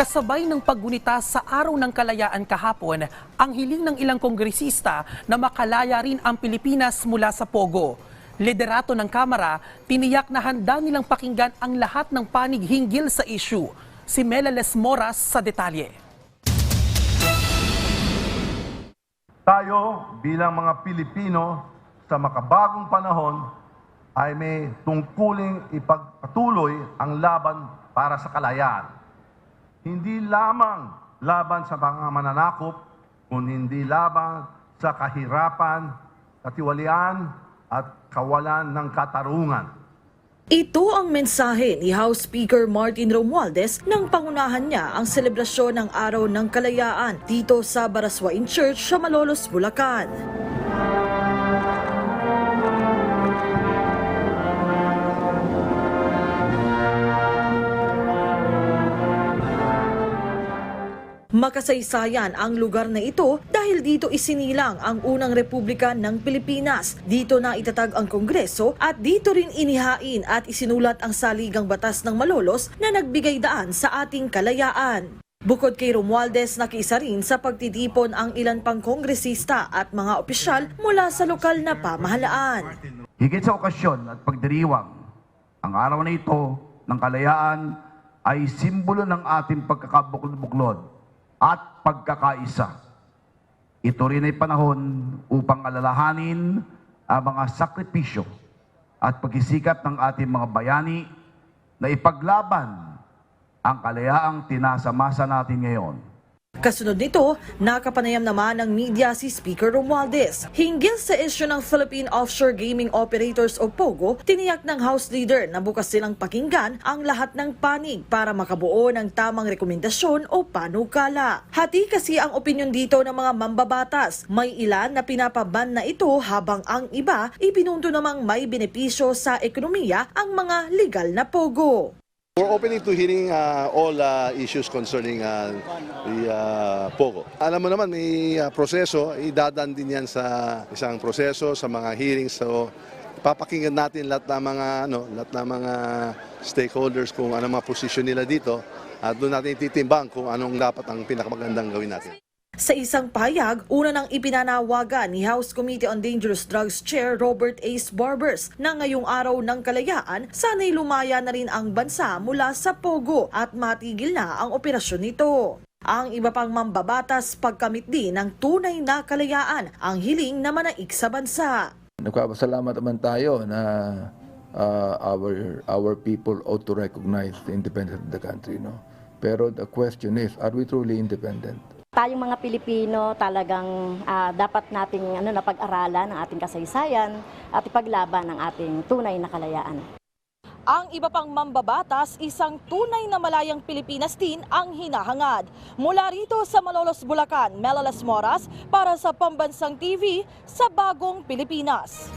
Kasabay ng paggunita sa Araw ng Kalayaan kahapon, ang hiling ng ilang kongresista na makalaya rin ang Pilipinas mula sa Pogo. Liderato ng Kamara, tiniyak na handa nilang pakinggan ang lahat ng panig hinggil sa issue. Si Melales Moras sa detalye. Tayo bilang mga Pilipino sa makabagong panahon ay may tungkuling ipagpatuloy ang laban para sa kalayaan. Hindi lamang laban sa mga mananakop, kundi laban sa kahirapan, katiwalian at kawalan ng katarungan. Ito ang mensahe ni House Speaker Martin Romualdez nang pangunahan niya ang selebrasyon ng Araw ng Kalayaan dito sa Baraswain Church sa Malolos, Bulacan. Makasaysayan ang lugar na ito dahil dito isinilang ang unang republika ng Pilipinas. Dito na itatag ang Kongreso at dito rin inihain at isinulat ang saligang batas ng Malolos na nagbigay daan sa ating kalayaan. Bukod kay Romualdez, nakiisa rin sa pagtitipon ang ilan pang kongresista at mga opisyal mula sa lokal na pamahalaan. Higit sa okasyon at pagdiriwang, ang araw na ito ng kalayaan ay simbolo ng ating pagkakabuklod-buklod at pagkakaisa. Ito rin ay panahon upang alalahanin ang mga sakripisyo at pagsisikap ng ating mga bayani na ipaglaban ang kalayaang tinasa-masa natin ngayon. Kasunod nito, nakapanayam naman ng media si Speaker Romualdez. Hinggil sa isyu ng Philippine Offshore Gaming Operators o POGO, tiniyak ng House Leader na bukas silang pakinggan ang lahat ng panig para makabuo ng tamang rekomendasyon o panukala. Hati kasi ang opinyon dito ng mga mambabatas. May ilan na pinapaban na ito habang ang iba ipinunto namang may benepisyo sa ekonomiya ang mga legal na POGO. We're opening to hearing uh, all uh, issues concerning uh, the uh, POGO. Alam mo naman, may uh, proseso, idadaan din yan sa isang proseso, sa mga hearings. So, papakinggan natin lahat ng mga, ano, lahat ng mga stakeholders kung ano mga posisyon nila dito. At doon natin ititimbang kung anong dapat ang pinakamagandang gawin natin. Sa isang payag, una nang ipinanawagan ni House Committee on Dangerous Drugs Chair Robert Ace Barbers na ngayong araw ng kalayaan, sana'y lumaya na rin ang bansa mula sa Pogo at matigil na ang operasyon nito. Ang iba pang mambabatas pagkamit din ng tunay na kalayaan ang hiling na manaig sa bansa. Nagpapasalamat naman tayo na uh, our our people ought to recognize the independence of the country, no? Pero the question is, are we truly independent? Tayong mga Pilipino talagang ah, dapat nating ano na pag-aralan ang ating kasaysayan at ipaglaban ang ating tunay na kalayaan. Ang iba pang mambabatas, isang tunay na malayang Pilipinas din ang hinahangad. Mula rito sa Malolos, Bulacan, Melalas Moras para sa Pambansang TV sa Bagong Pilipinas.